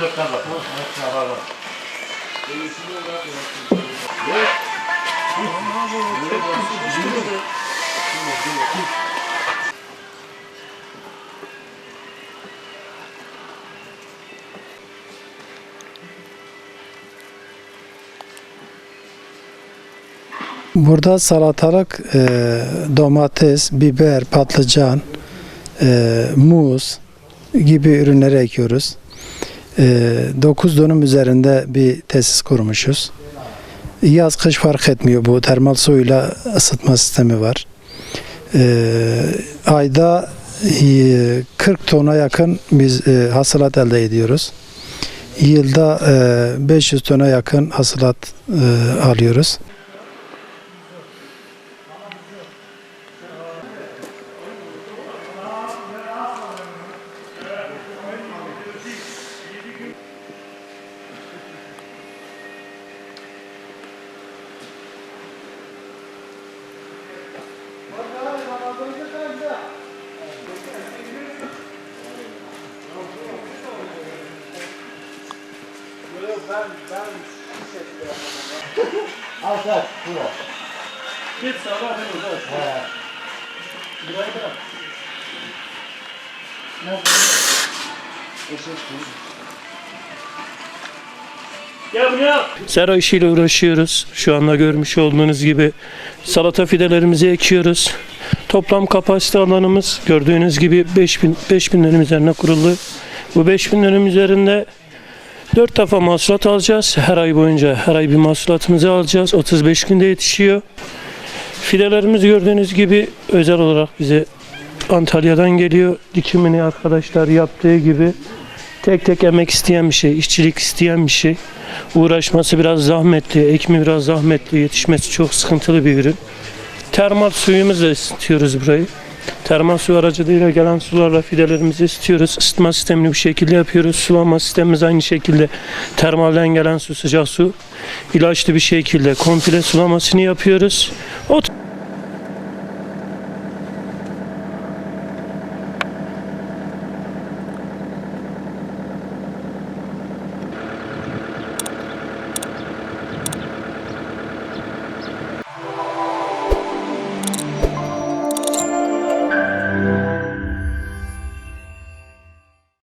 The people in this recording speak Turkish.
dörtten bak. Hepsine var. Burada salatalık, e, domates, biber, patlıcan, e, muz gibi ürünleri ekiyoruz. E, 9 dönüm üzerinde bir tesis kurmuşuz. Yaz kış fark etmiyor bu. Termal suyla ısıtma sistemi var. E, ayda e, 40 tona yakın biz e, hasılat elde ediyoruz. Yılda e, 500 tona yakın hasılat e, alıyoruz. Al sen. Şuraya. Git sabah ben uzak. He. Burayı da. Buraya. Sera işiyle uğraşıyoruz. Şu anda görmüş olduğunuz gibi salata fidelerimizi ekiyoruz. Toplam kapasite alanımız gördüğünüz gibi 5000 5000'lerin üzerine kuruldu. Bu 5000'lerin üzerinde 4 defa mahsulat alacağız. Her ay boyunca her ay bir mahsulatımızı alacağız. 35 günde yetişiyor. Fidelerimiz gördüğünüz gibi özel olarak bize Antalya'dan geliyor. Dikimini arkadaşlar yaptığı gibi tek tek emek isteyen bir şey, işçilik isteyen bir şey. Uğraşması biraz zahmetli, ekimi biraz zahmetli, yetişmesi çok sıkıntılı bir ürün. Termal suyumuzla ısıtıyoruz burayı. Termal su aracılığıyla gelen sularla fidelerimizi ısıtıyoruz. Isıtma sistemini bu şekilde yapıyoruz. Sulama sistemimiz aynı şekilde termalden gelen su, sıcak su ilaçlı bir şekilde komple sulamasını yapıyoruz. O